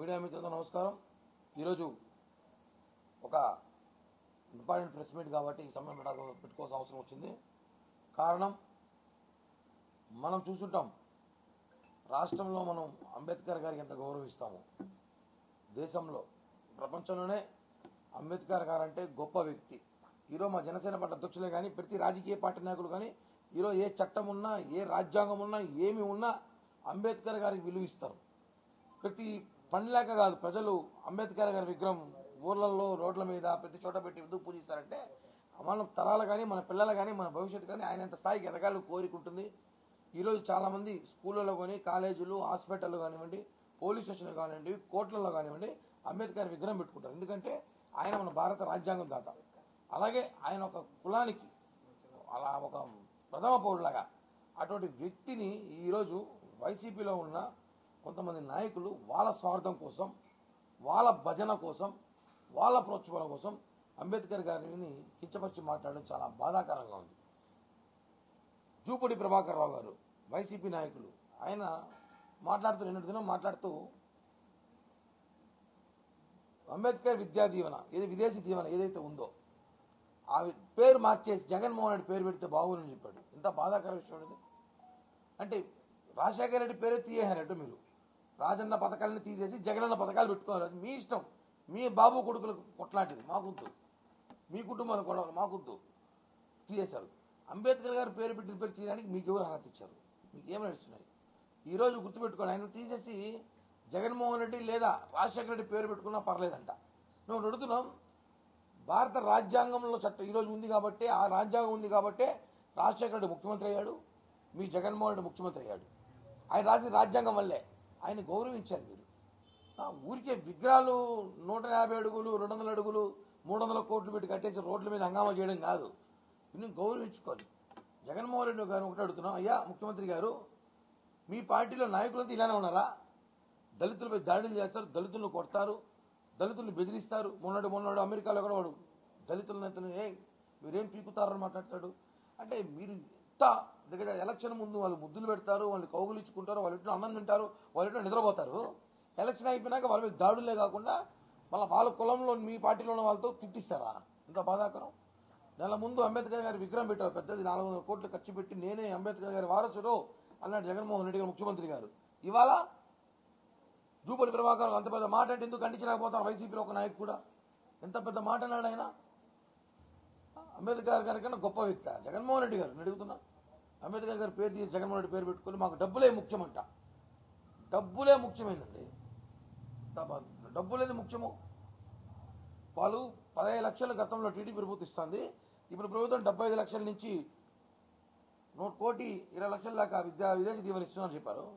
Media మిత్రులతో నమస్కారం. ఈరోజు ఒక ఇంపార్టెంట్ ప్రెస్ మీట్ కాబట్టి ఈ సమయం పెట్టుకోవాల్సిన అవసరం వచ్చింది. కారణం మనం చూసుంటాం రాష్ట్రంలో మనం అంబేద్కర్ గారికి ఎంత గౌరవిస్తాము. దేశంలో ప్రపంచంలోనే అంబేద్కర్ గారు అంటే గొప్ప వ్యక్తి. ఈరోజు మా జనసేన పార్టీ అధ్యక్షులే కానీ ప్రతి రాజకీయ పార్టీ నాయకులు కానీ ఈరోజు ఏ చట్టం ఉన్నా ఏ రాజ్యాంగం ఉన్నా ఏమి ఉన్నా అంబేద్కర్ గారికి విలువిస్తారు. ప్రతి పనిలేక కాదు ప్రజలు అంబేద్కర్ గారి విగ్రహం ఊర్లలో రోడ్ల మీద ప్రతి చోట పెట్టి ఎందుకు పూజిస్తారంటే మన తరాలు కానీ మన పిల్లలు కానీ మన భవిష్యత్తు కానీ ఆయన ఎంత స్థాయికి ఎదగాలని కోరికుంటుంది. ఈరోజు చాలామంది స్కూళ్ళలో కానీ కాలేజీలు హాస్పిటల్లో కానివ్వండి పోలీస్ స్టేషన్లు కానివ్వండి కోర్టులలో కానివ్వండి అంబేద్కర్ విగ్రహం పెట్టుకుంటారు. ఎందుకంటే ఆయన మన భారత రాజ్యాంగం దాత. అలాగే ఆయన ఒక కులానికి అలా ఒక ప్రథమ పౌరులాగా అటువంటి వ్యక్తిని ఈరోజు వైసీపీలో ఉన్న కొంతమంది నాయకులు వాళ్ళ స్వార్థం కోసం వాళ్ళ భజన కోసం వాళ్ళ ప్రోత్సాహం కోసం అంబేద్కర్ గారిని కించపరిచి మాట్లాడడం చాలా బాధాకరంగా ఉంది. జూపడి ప్రభాకర్ రావు గారు వైసీపీ నాయకులు ఆయన మాట్లాడుతూ నిన్నటి దినం మాట్లాడుతూ అంబేద్కర్ విద్యా దీవెన ఏది విదేశీ దీవెన ఏదైతే ఉందో ఆ పేరు మార్చేసి జగన్మోహన్ రెడ్డి పేరు పెడితే బాగుందని చెప్పాడు. ఇంత బాధాకర విషయం అంటే రాజశేఖర రెడ్డి పేరే తీయేశారట మీరు. రాజన్న పథకాలను తీసేసి జగనన్న పథకాలు పెట్టుకోవాలి అది మీ ఇష్టం. మీ బాబు కొడుకులకు కొట్లాంటిది. మాకొద్దు. మీ కుటుంబానికి కూడా మాకొద్దు. తీసేశారు. అంబేద్కర్ గారు పేరు పెట్టిన పేరు తీయడానికి మీకు ఎవరు అర్హత ఇచ్చారు? మీకు ఏమి నడుస్తున్నాయి? ఈరోజు గుర్తుపెట్టుకోండి. ఆయన తీసేసి జగన్మోహన్ రెడ్డి లేదా రాజశేఖర రెడ్డి పేరు పెట్టుకున్నా పర్లేదంట. నువ్వు అడుగుతున్నాం భారత రాజ్యాంగంలో చట్టం ఈరోజు ఉంది కాబట్టి ఆ రాజ్యాంగం ఉంది కాబట్టి రాజశేఖర రెడ్డి ముఖ్యమంత్రి అయ్యాడు. మీ జగన్మోహన్ రెడ్డి ముఖ్యమంత్రి అయ్యాడు. ఆయన రాసిన రాజ్యాంగం వల్లే. ఆయన గౌరవించారు మీరు ఊరికే విగ్రహాలు నూట యాభై అడుగులు రెండు వందల అడుగులు మూడు వందల కోట్లు పెట్టి కట్టేసి రోడ్ల మీద హంగామా చేయడం కాదు. ఇన్ని గౌరవించుకోవాలి. జగన్మోహన్ రెడ్డి గారు ఒకటి అడుగుతున్నాం అయ్యా ముఖ్యమంత్రి గారు మీ పార్టీలో నాయకులంతా ఇలానే ఉన్నారా? దళితులపై దాడులు చేస్తారు దళితులను కొడతారు దళితులను బెదిరిస్తారు. మొన్నటి మొన్నడు అమెరికాలో కూడా వాడు దళితుల ఏ మీరేం పీకుతారని మాట్లాడతాడు? అంటే మీరు ఇంత ఎందుకంటే ఎలక్షన్ ముందు వాళ్ళు ముద్దులు పెడతారు వాళ్ళు కౌగులించుకుంటారు వాళ్ళు ఇంట్లో అన్నం తింటారు వాళ్ళు ఇంట్లో నిద్రపోతారు. ఎలక్షన్ అయిపోయినాక వాళ్ళ మీద దాడులే కాకుండా మళ్ళీ వాళ్ళ కులంలో మీ పార్టీలో ఉన్న వాళ్ళతో తిట్టిస్తారా? ఇంత బాధాకరం. నెల ముందు అంబేద్కర్ గారి విగ్రహం పెట్టావు పెద్దది నాలుగు వందల కోట్లు ఖర్చు పెట్టి నేనే అంబేద్కర్ గారి వారసుడు అన్నాడు జగన్మోహన్ రెడ్డి గారు ముఖ్యమంత్రి గారు. ఇవాళ జూపల్లి ప్రభాకర్ అంత పెద్ద మాట అంటే ఎందుకు ఖండించలేకపోతారు వైసీపీలో ఒక నాయకు కూడా? ఎంత పెద్ద మాట అన్నాడు ఆయన? అంబేద్కర్ గారి కన్నా గొప్ప వ్యక్తి జగన్మోహన్ రెడ్డి గారు అడుగుతున్నా. అంబేద్కర్ గారి పేరు తీసి జగన్మోహన్ రెడ్డి పేరు పెట్టుకొని మాకు డబ్బులే ముఖ్యమంట. డబ్బులే ముఖ్యమైనది తప్ప- డబ్బులేది ముఖ్యము. వాళ్ళు పదహైదు లక్షల గతంలో టీడీపీ ప్రభుత్వం ఇస్తుంది. ఇప్పుడు ప్రభుత్వం డెబ్బై ఐదు లక్షల నుంచి నూట కోటి ఇరవై లక్షల దాకా విద్యా విదేశీ దీవెన చెప్పారు.